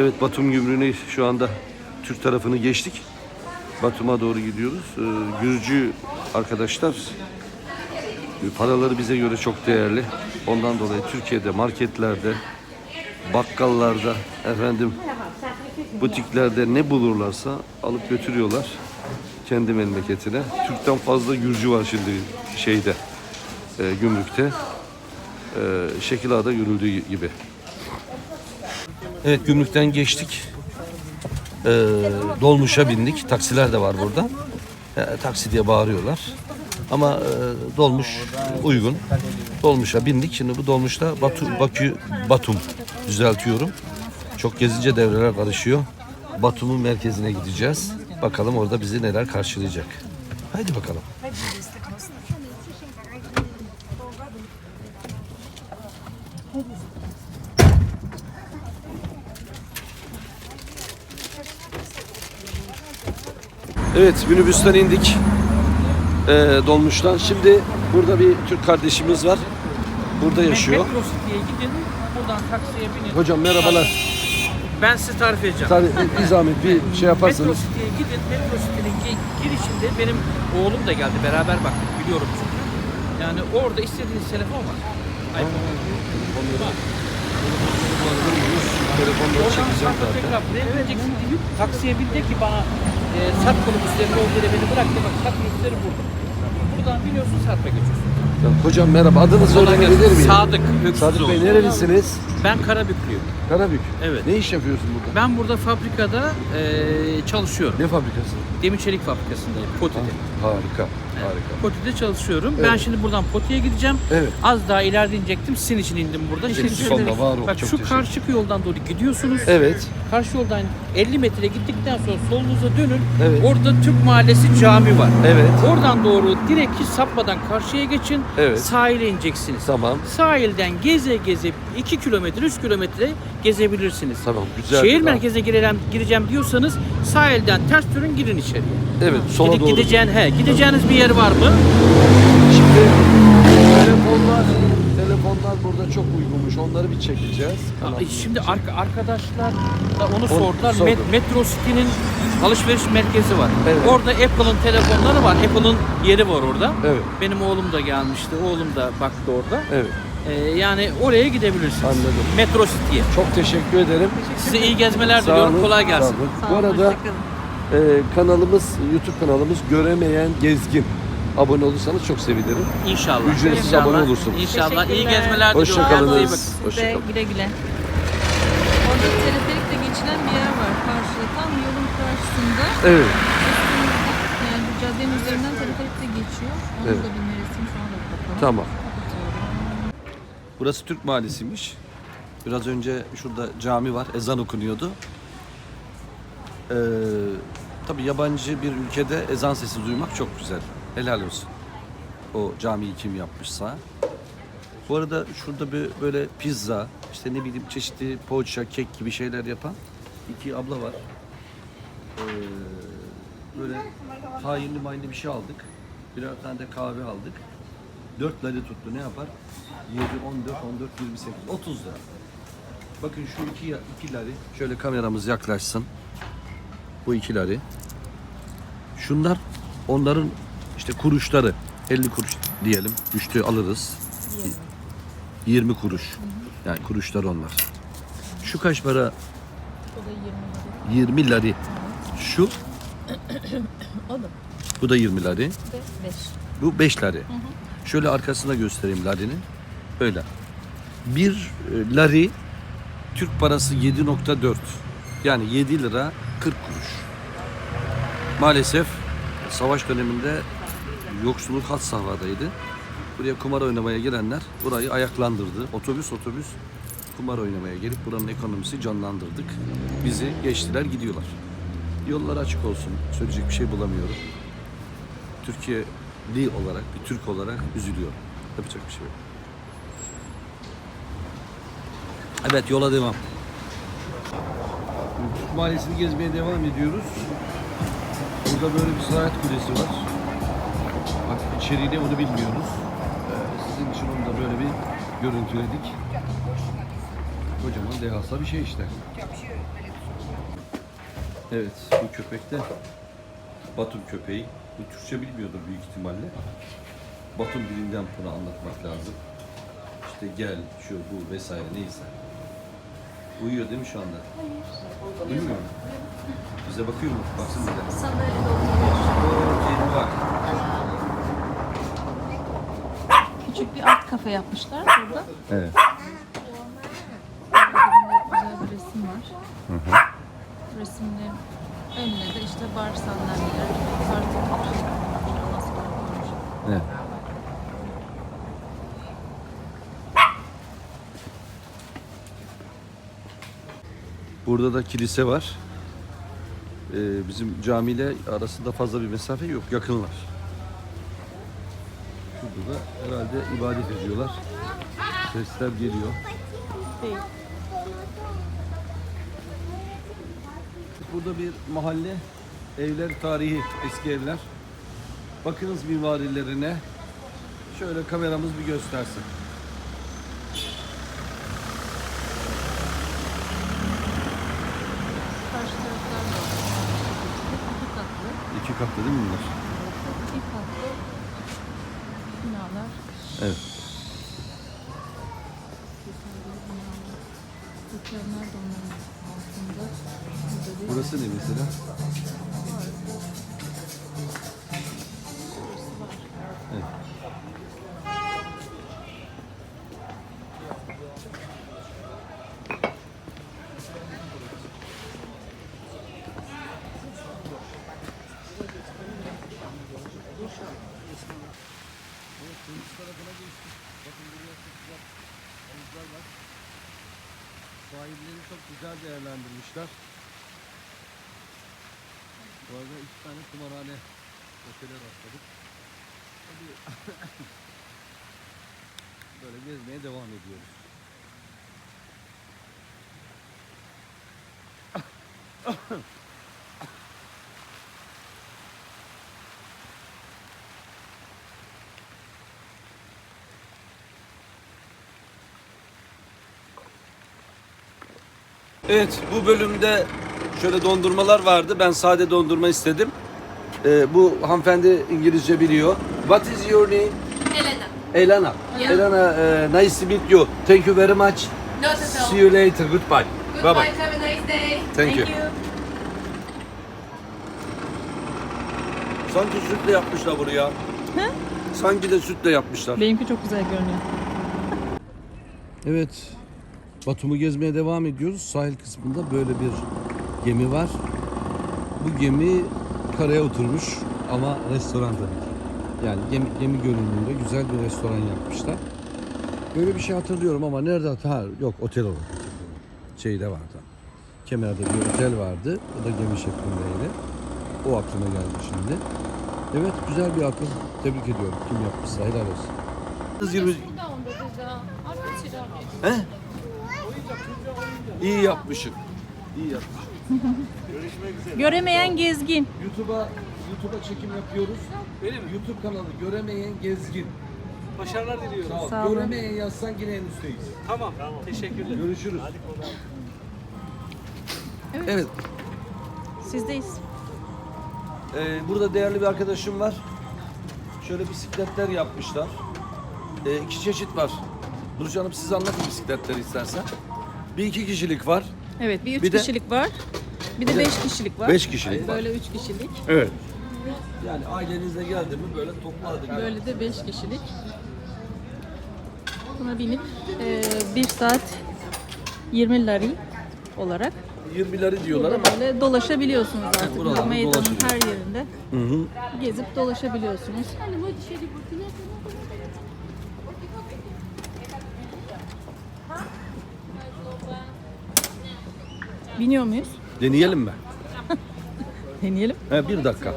Evet Batum Gümrüğü'ne şu anda Türk tarafını geçtik. Batum'a doğru gidiyoruz. Ee, Gürcü arkadaşlar e, paraları bize göre çok değerli. Ondan dolayı Türkiye'de marketlerde, bakkallarda, efendim butiklerde ne bulurlarsa alıp götürüyorlar kendi memleketine. Türk'ten fazla Gürcü var şimdi şeyde, e, gümrükte. E, şekil ağda yürüldüğü gibi. Evet gümrükten geçtik. Ee, dolmuşa bindik. Taksiler de var burada. Ee, taksi diye bağırıyorlar. Ama e, dolmuş uygun. Dolmuşa bindik. Şimdi bu dolmuşta Batu, Bakü, Batum düzeltiyorum. Çok gezince devreler karışıyor. Batum'un merkezine gideceğiz. Bakalım orada bizi neler karşılayacak. Haydi bakalım. Evet minibüsten indik. Ee, dolmuştan. Şimdi burada bir Türk kardeşimiz var. Burada yaşıyor. Metro City'ye gidin, buradan taksiye binin. Hocam merhabalar. Ben size tarif edeceğim. Tabii bir zahmet bir şey Metro yaparsanız. City'ye gidin, Metro City'nin gi- girişinde benim oğlum da geldi, beraber baktık, biliyorum çünkü. Yani orada istediğiniz telefon var. iPhone. Telefonları çekeceğim zaten. tekrar buraya bineceksin deyip taksiye bin de ki bana e, Sarp kolumuzların olduğu yere beni bıraktı. Bak Sarp kolumuzları burada. Buradan biniyorsun Sarp'a geçiyorsun. Ya, hocam merhaba. Adınızı öğrenebilir miyim? Sadık Öksüzoğlu. Sadık Bey nerelisiniz? Ben Karabüklüyüm. Karabük. Evet. Ne iş yapıyorsun burada? Ben burada fabrikada e, çalışıyorum. Ne fabrikası? Demir çelik fabrikasındayım. Poti'de. Harika. Harika. Poti'de çalışıyorum. Evet. Ben şimdi buradan Poti'ye gideceğim. Evet. Az daha ileride inecektim. Sizin için indim burada. Teşekkür ederim. var ol, Bak çok şu karşı yoldan doğru gidiyorsunuz. Evet. Karşı yoldan 50 metre gittikten sonra solunuza dönün. Evet. Orada Türk Mahallesi cami var. Evet. Oradan doğru direkt hiç sapmadan karşıya geçin. Evet. Sahile ineceksiniz. Tamam. Sahilden geze geze 2 kilometre 3 kilometre gezebilirsiniz. Tamam. Güzel. Şehir merkezine gireceğim, gireceğim diyorsanız sahilden ters dönün girin içeriye. Evet. Sola Gide- doğru. Gideceğin, he, gideceğiniz bir yer var mı? Şimdi telefonlar telefonlar burada çok uygunmuş. Onları bir çekeceğiz. Ay, Şimdi arka, arkadaşlar da onu Onu sordular. sordu. Met- Metro City'nin alışveriş merkezi var. Evet. Orada Apple'ın telefonları var. Apple'ın yeri var orada. Evet. Benim oğlum da gelmişti. Oğlum da baktı orada. Evet. Ee, yani oraya gidebilirsiniz. Anladım. Metro City'ye. Çok teşekkür ederim. Size iyi gezmeler Sağ diliyorum. olun, Kolay sağ gelsin. olun. Bu arada e, kanalımız, YouTube kanalımız Göremeyen Gezgin. Abone olursanız çok sevinirim. İnşallah. Ücretsiz İnşallah. abone olursunuz. İnşallah. İyi Teşekkürler. gezmeler Hoşça diliyorum. Kendinize iyi kalınız. bakın. Hoşça Size kalın. güle güle. Orada teleferikle geçilen bir yer var karşıda. Tam yolun karşısında. Evet. Yani bu caddenin üzerinden teleferikle geçiyor. Onu Evet. da bir neresini sonra da bakalım. Tamam. Burası Türk Mahallesi'ymiş. Biraz önce şurada cami var. Ezan okunuyordu. Ee, tabii yabancı bir ülkede ezan sesi duymak çok güzel. Helal olsun. O camiyi kim yapmışsa. Bu arada şurada bir böyle pizza, işte ne bileyim çeşitli poğaça, kek gibi şeyler yapan iki abla var. Ee, böyle tahinli mayınlı bir şey aldık. Birer tane de kahve aldık. 4 lira tuttu ne yapar? 7, 14, 14, 28, 30 lira. Bakın şu iki, iki lari, şöyle kameramız yaklaşsın. Bu iki lari. Şunlar onların işte kuruşları. 50 kuruş diyelim. Düştü alırız. 20 kuruş. Yani kuruşlar onlar. Şu kaç para? O da 20 lira. 20 lari. Şu, O da bu da 20 lari. 5. Bu 5 lari. Şöyle arkasına göstereyim larinin. Böyle. Bir e, lari Türk parası 7.4. Yani 7 lira 40 kuruş. Maalesef savaş döneminde yoksulluk had safhadaydı. Buraya kumar oynamaya gelenler burayı ayaklandırdı. Otobüs otobüs kumar oynamaya gelip buranın ekonomisi canlandırdık. Bizi geçtiler gidiyorlar. Yollar açık olsun. Söyleyecek bir şey bulamıyorum. Türkiye'li olarak, bir Türk olarak üzülüyorum. Yapacak bir şey yok. Evet yola devam. Türk Mahallesi'ni gezmeye devam ediyoruz. Burada böyle bir saat kulesi var. Bak içeriği ne onu bilmiyoruz. Ee, sizin için onu da böyle bir görüntüledik. Kocaman devasa bir şey işte. Evet, bu köpek de Batum köpeği. Bu Türkçe bilmiyordur büyük ihtimalle. Batum dilinden bunu anlatmak lazım. İşte gel, şu, bu vesaire neyse. Uyuyor değil mi şu anda? Hayır. Uyumuyor mu? Bize bakıyor mu? Baksın bize. Sandalyede oturuyor. Oo, kedi var. Küçük bir art kafe yapmışlar burada. Evet. Güzel bir resim var. Resimde önüne de işte bar sandalyeler, partikler, masalar koymuş. Evet. Burada da kilise var. Ee, bizim camiyle arasında fazla bir mesafe yok, yakınlar. Şurada da herhalde ibadet ediyorlar. Sesler geliyor. Burada bir mahalle, evler tarihi, eski evler. Bakınız mimarilerine. Şöyle kameramız bir göstersin. İki katlı. İki katlı değil mi bunlar? İki katlı binalar. Evet. Dükkanlar da onların altında. Burada bir Burası ne mesela? Sahilleri çok güzel değerlendirmişler. Bu arada iki tane kumarhane otele rastladık. Böyle gezmeye devam ediyoruz. Evet bu bölümde şöyle dondurmalar vardı. Ben sade dondurma istedim. Ee, bu hanımefendi İngilizce biliyor. What is your name? Elena. Elena. Yeah. Elena, eh, nice to meet you. Thank you very much. Not at all. See you later. Goodbye. Goodbye. Bye bye. Have a nice day. Thank you. Sanki sütle yapmışlar bunu ya. Sanki de sütle yapmışlar. Benimki çok güzel görünüyor. Evet. Batum'u gezmeye devam ediyoruz. Sahil kısmında böyle bir gemi var. Bu gemi karaya oturmuş ama restoran tabii ki. Yani gemi, gemi görünümünde güzel bir restoran yapmışlar. Böyle bir şey hatırlıyorum ama nerede? Ha, yok otel olarak hatırlıyorum. Şeyde vardı. Kemer'de bir otel vardı. O da gemi şeklindeydi. O aklıma geldi şimdi. Evet güzel bir akıl. Tebrik ediyorum. Kim yapmışsa helal olsun. 20, He? İyi yapmışım. İyi yapmışım. Göremeyen gezgin. YouTube'a YouTube'a çekim yapıyoruz. Öyle mi? YouTube kanalı Göremeyen Gezgin. Başarılar diliyorum. Sağ ol. Sağ olun. Göremeyen yazsan yine en üstteyiz. Tamam. Teşekkürler. Görüşürüz. Evet. Evet. Sizdeyiz. Ee, burada değerli bir arkadaşım var. Şöyle bisikletler yapmışlar. Ee, iki çeşit var. Burcu Hanım siz anlatın bisikletleri istersen. Bir iki kişilik var. Evet bir üç Bir de- kişilik var. Bir de beş kişilik var. Beş kişilik var. Böyle üç kişilik. Evet. Yani ailenizle geldi mi böyle toplardık. Böyle de beş kişilik. Buna binip e, bir saat 20 lari olarak 20 lira diyorlar ama. böyle dolaşabiliyorsunuz artık. buralarda Bu meydanın dolaşılıyor. her yerinde Hı hı. gezip dolaşabiliyorsunuz. Biniyor muyuz? Deneyelim mi? Deneyelim. He, bir dakika.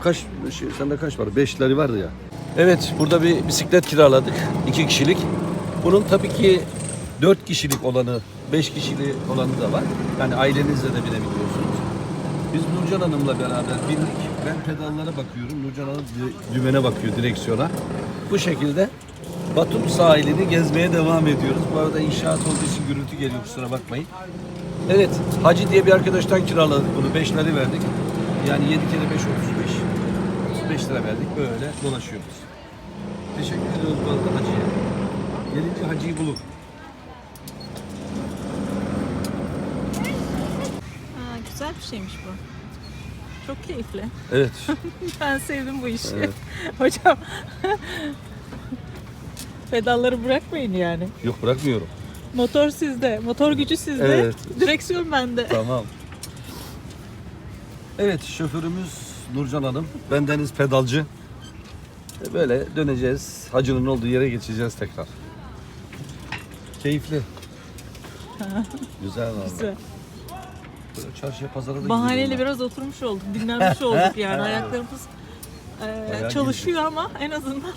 Kaç, şey, sende kaç var? Beş lira vardı ya. Evet, burada bir bisiklet kiraladık. iki kişilik. Bunun tabii ki dört kişilik olanı, beş kişilik olanı da var. Yani ailenizle de binebiliyorsunuz. Biz Nurcan Hanım'la beraber bindik. Ben pedallara bakıyorum. Nurcan Hanım di- dümene bakıyor, direksiyona. Bu şekilde Batum sahilini gezmeye devam ediyoruz. Bu arada inşaat olduğu için gürültü geliyor kusura bakmayın. Evet, Hacı diye bir arkadaştan kiraladık bunu. 5 lira verdik. Yani 7 kere 5, 35. 35 lira verdik. Böyle dolaşıyoruz. Teşekkür ediyoruz bu arada Hacı'ya. Gelince Hacı'yı bulun. Ha, güzel bir şeymiş bu. Çok keyifli. Evet. Ben sevdim bu işi. Evet. Hocam. Pedalları bırakmayın yani. Yok bırakmıyorum. Motor sizde, motor gücü sizde, Evet. direksiyon bende. Tamam. Evet şoförümüz Nurcan Hanım. Ben Deniz Pedalcı. E, Böyle döneceğiz. Hacı'nın olduğu yere geçeceğiz tekrar. Keyifli. Güzel valla. Güzel. Böyle çarşıya pazara da Bahaneyle gidiyorum biraz oturmuş olduk, dinlenmiş olduk yani. Ayaklarımız e, Bayağı çalışıyor ama en azından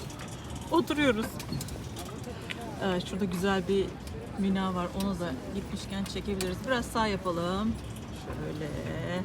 oturuyoruz. Şurada güzel bir bina var. Onu da gitmişken çekebiliriz. Biraz sağ yapalım. Şöyle. Heh.